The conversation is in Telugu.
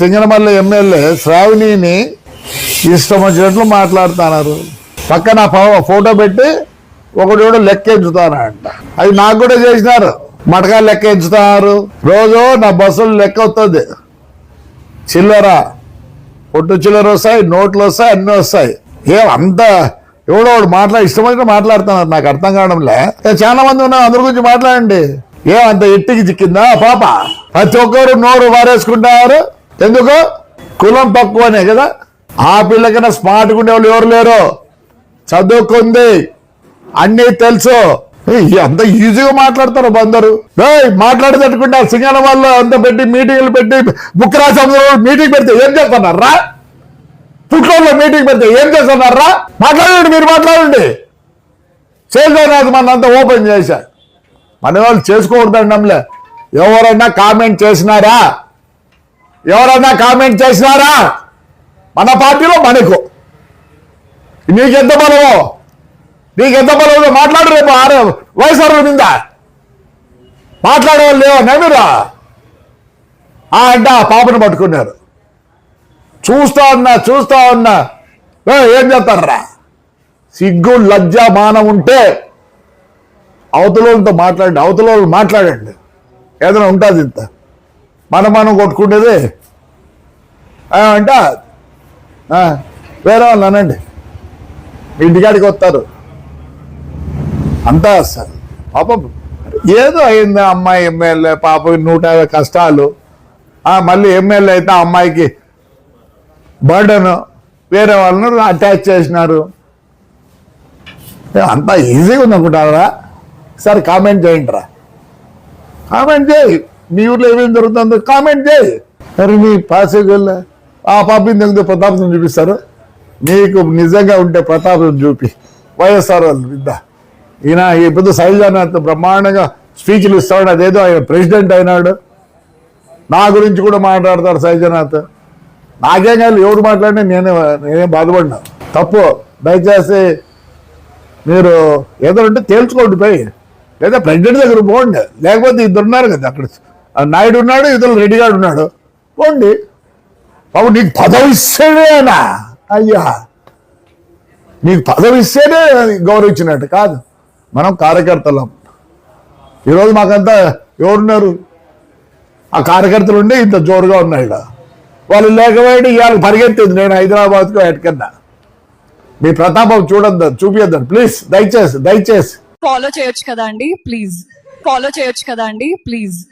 సింగనమల్ల ఎమ్మెల్యే శ్రావణిని ఇష్టం వచ్చినట్లు మాట్లాడుతున్నారు. పక్కన ఫోటో పెట్టి ఒకటి కూడా లెక్క ఎంచుతానంట అది నాకు కూడా చేసినారు. మటకా లెక్క ఎంచుతున్నారు రోజు నా బస్సులు లెక్క వస్తుంది చిల్లర పొట్టు చిల్లర వస్తాయి నోట్లు వస్తాయి అన్నీ వస్తాయి. ఏం అంత ఎవడో వాడు మాట్లా ఇష్టమైన మాట్లాడుతున్నారు. నాకు అర్థం కావడంలే చాలా మంది ఉన్నారు. అందరి గురించి మాట్లాడండి. ఏం అంత ఎట్టికి చిక్కిందా? పాప. ప్రతి ఒక్కరు నోరు వారేసుకుంటారు. ఎందుకు? కులం తక్కువనే కదా? ఆ పిల్లకైనా స్మార్ట్గా ఉండేవాళ్ళు ఎవరు లేరు? చదువుకుంది. అన్నీ తెలుసు. అంత ఈజీగా మాట్లాడతారు అందరు ఏయ్, మాట్లాడేటట్టుకుంటే సింగళ వాళ్ళు అంత పెట్టి మీటింగ్లు పెట్టి బుక్రాసంలో మీటింగ్ పెడితే ఏం చేస్తున్నారా? పుట్లలో మీటింగ్ పెడితే ఏం చేస్తున్నారా? మాట్లాడండి మీరు మాట్లాడండి. చేసేనాథ్ మన అంతా ఓపెన్ చేశారు మన వాళ్ళు చేసుకోకూడదండంలే ఎవరైనా కామెంట్ చేసినారా? ఎవరైనా కామెంట్ చేసినారా? మన పార్టీలో మనకు. నీకెంత బలమో? నీకెంత బలమో? మాట్లాడు రేపు ఆరు వైఎస్ఆర్ మీద మాట్లాడేవాళ్ళు లేవా? నవ్వురా ఆ అంటే ఆ పాపను పట్టుకున్నారు. చూస్తా ఉన్నా చూస్తా ఉన్నా. ఏం చేస్తారా సిగ్గు లజ్జ మానం ఉంటే అవతలతో మాట్లాడండి అవతల వాళ్ళు మాట్లాడండి. ఏదైనా ఉంటుంది ఇంత మనం మనం కొట్టుకునేది ఆ, అంట. వేరే వాళ్ళు అనండి. ఇంటికాడికి వస్తారు. అంతా సార్ పాపం ఏదో అయింది అమ్మాయి ఎమ్మెల్యే పాప నూట యాభై కష్టాలు. మళ్ళీ ఎమ్మెల్యే అయితే అమ్మాయికి బర్డను వేరే వాళ్ళను అటాచ్ చేసినారు. అంతా ఈజీగా ఉంది అనుకుంటారా సరే కామెంట్ చేయండి రా కామెంట్ చేయి. మీ ఊర్లో ఏమేమి జరుగుతుందో కామెంట్ చేయి. మరి మీ పాసిబుల్ ఆ పాపం తగ్గితే ప్రతాపం చూపిస్తారు? నీకు నిజంగా ఉంటే ప్రతాపం చూపి. వైఎస్ఆర్ వాళ్ళు ఇద్దా ఈయన ఈ పెద్ద శైలజానాథ్ బ్రహ్మాండంగా స్పీచ్లు ఇస్తాడు. అదేదో ఆయన ప్రెసిడెంట్ అయినాడు. నా గురించి కూడా మాట్లాడతాడు శైలజానాథ్ నాకేం కాదు ఎవరు మాట్లాడినా నేనే నేనేం బాధపడినా. తప్పు. దయచేసి మీరు ఏదో ఉంటే తేల్చుకోండి పోయి. లేదా ప్రెసిడెంట్ దగ్గర పోండి. లేకపోతే ఇద్దరున్నారు కదా అక్కడ. నాయుడు ఉన్నాడు ఇతరులు రెడ్డి ఉన్నాడు. పోండి. బాబు నీకు పదవి ఇస్తేనేనా అయ్యా. నీకు పదవి ఇస్తేనే గౌరవించినట్టు కాదు. మనం కార్యకర్తలం. ఈరోజు మాకంతా ఎవరున్నారు? ఆ కార్యకర్తలు ఉండి ఇంత జోరుగా ఉన్నాడు వాళ్ళు లేకపోయాడు ఇవాళ పరిగెత్తింది నేను హైదరాబాద్కు ఎటుకన్నా మీ ప్రతాపం చూడద్దు చూపియద్దు. ప్లీజ్ దయచేసి దయచేసి. ఫాలో చేయొచ్చు కదా అండి ప్లీజ్. ఫాలో చేయొచ్చు కదా అండి ప్లీజ్.